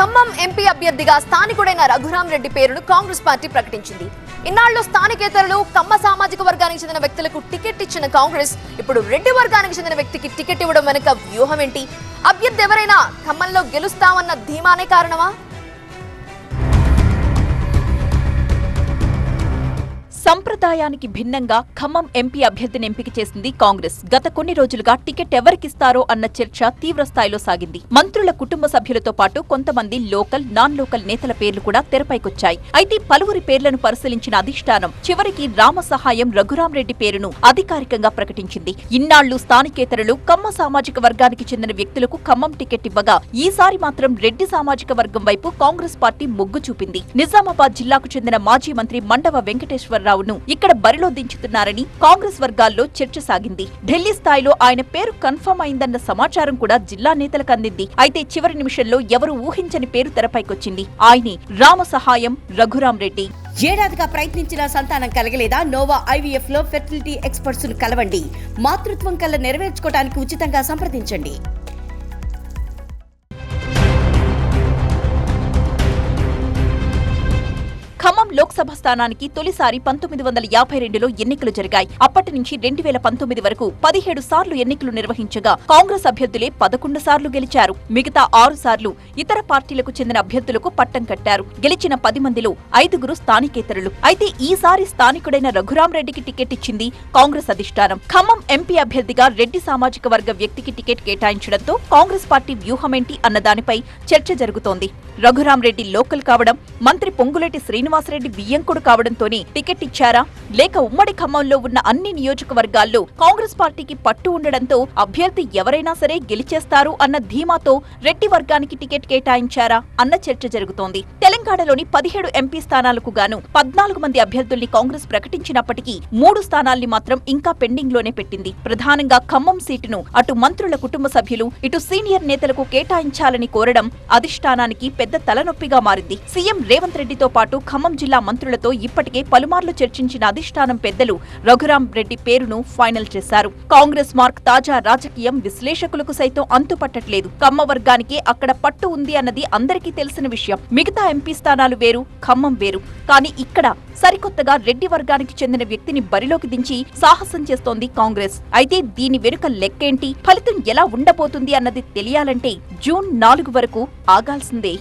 Khammam MP అభ్యర్థిగా స్థానికుడైన రఘురాం రెడ్డి పేరును Congress party ప్రకటించింది. ఇన్నాళ్ళు స్థానికేతరులు కమ్మ సామాజిక వర్గానికి చెందిన వ్యక్తులకు టికెట్ ఇచ్చిన కాంగ్రెస్ ఇప్పుడు రెడ్డి వర్గానికి చెందిన వ్యక్తికి టికెట్ ఇవ్వడం వెనుక వ్యూహం ఏంటి? అభ్యర్థి ఎవరైనా ఖమ్మంలో గెలుస్తామన్న ధీమానే కారణమా? సంప్రదాయానికి భిన్నంగా ఖమ్మం ఎంపీ అభ్యర్థిని ఎంపిక చేసింది కాంగ్రెస్. గత కొన్ని రోజులుగా టికెట్ ఎవరికిస్తారో అన్న చర్చ తీవ్ర స్థాయిలో సాగింది. మంత్రుల కుటుంబ సభ్యులతో పాటు కొంతమంది లోకల్ నాన్ లోకల్ నేతల పేర్లు కూడా తెరపైకొచ్చాయి. అయితే పలువురి పేర్లను పరిశీలించిన అధిష్టానం చివరికి రామ సహాయం రఘురాంరెడ్డి పేరును అధికారికంగా ప్రకటించింది. ఇన్నాళ్ళు స్థానికేతరులు కమ్మ సామాజిక వర్గానికి చెందిన వ్యక్తులకు ఖమ్మం టికెట్ ఇవ్వగా ఈసారి మాత్రం రెడ్డి సామాజిక వర్గం వైపు కాంగ్రెస్ పార్టీ మొగ్గు చూపింది. నిజామాబాద్ జిల్లాకు చెందిన మాజీ మంత్రి మండవ రావును ఇక్కడ బరిలో దించుతున్నారని కాంగ్రెస్ వర్గాల్లో చర్చ సాగింది. ఢిల్లీ స్థాయిలో ఆయన పేరు కన్ఫర్మ్ అయిందన్న సమాచారం కూడా జిల్లా నేతలకు అందింది. అయితే చివరి నిమిషంలో ఎవరు ఊహించని పేరు తెరపైకొచ్చింది. ఆయనే రామ సహాయం రఘురాం రెడ్డి. ఏడాదిగా ప్రయత్నించిన సంతానం కలగలేదా? నోవా ఐవీఎఫ్లో ఫెర్టిలిటీ ఎక్స్పర్ట్స్ కలవండి. మాతృత్వం కల్లా నెరవేర్చుకోవడానికి ఉచితంగా సంప్రదించండి. లోక్సభ స్థానానికి తొలిసారి పంతొమ్మిది వందల యాభై రెండులో ఎన్నికలు జరిగాయి. అప్పటి నుంచి రెండు వేల పంతొమ్మిది వరకు పదిహేడు సార్లు ఎన్నికలు నిర్వహించగా కాంగ్రెస్ అభ్యర్థులే పదకొండు సార్లు గెలిచారు. మిగతా ఆరు సార్లు ఇతర పార్టీలకు చెందిన అభ్యర్థులకు పట్టం కట్టారు. గెలిచిన పది మందిలో ఐదుగురు స్థానికేతరులు. అయితే ఈసారి స్థానికుడైన రఘురాంరెడ్డికి టికెట్ ఇచ్చింది కాంగ్రెస్ అధిష్టానం. ఖమ్మం ఎంపీ అభ్యర్థిగా రెడ్డి సామాజిక వర్గ వ్యక్తికి టికెట్ కేటాయించడంతో కాంగ్రెస్ పార్టీ వ్యూహమేంటి అన్న దానిపై చర్చ జరుగుతోంది. రఘురామరెడ్డి లోకల్ కావడం మంత్రి పొంగులేటి శ్రీనివాసరెడ్డి బియ్యంకుడు కావడంతోనే టికెట్ ఇచ్చారా? లేక ఉమ్మడి ఖమ్మంలో ఉన్న అన్ని నియోజకవర్గాల్లో కాంగ్రెస్ పార్టీకి పట్టు ఉండడంతో అభ్యర్థి ఎవరైనా సరే గెలిచేస్తారు అన్న ధీమాతో రెడ్డి వర్గానికి టికెట్ కేటాయించారా? అన్న చర్చ జరుగుతోంది. తెలంగాణలోని పదిహేడు ఎంపీ స్థానాలకు గాను పద్నాలుగు మంది అభ్యర్థుల్ని కాంగ్రెస్ ప్రకటించినప్పటికీ మూడు స్థానాల్ని మాత్రం ఇంకా పెండింగ్లోనే పెట్టింది. ప్రధానంగా ఖమ్మం సీటును అటు మంత్రుల కుటుంబ సభ్యులు ఇటు సీనియర్ నేతలకు కేటాయించాలని కోరడం అధిష్టానానికి పెద్ద పెద్ద తలనొప్పిగా మారింది. సీఎం రేవంత్ రెడ్డితో పాటు ఖమ్మం జిల్లా మంత్రులతో ఇప్పటికే పలుమార్లు చర్చించిన అధిష్టానం పెద్దలు రఘురాం రెడ్డి పేరును ఫైనల్ చేశారు. కాంగ్రెస్ మార్క్ తాజా రాజకీయం విశ్లేషకులకు సైతం అంతుపట్టట్లేదు. కమ్మ వర్గానికి అక్కడ పట్టు ఉంది అన్నది అందరికీ తెలిసిన విషయం. మిగతా ఎంపీ స్థానాలు వేరు ఖమ్మం వేరు. కానీ ఇక్కడ సరికొత్తగా రెడ్డి వర్గానికి చెందిన వ్యక్తిని బరిలోకి దించి సాహసం చేస్తోంది కాంగ్రెస్. అయితే దీని వెనుక లెక్కేంటి? ఫలితం ఎలా ఉండబోతుంది అన్నది తెలియాలంటే జూన్ నాలుగు వరకు ఆగాల్సిందే.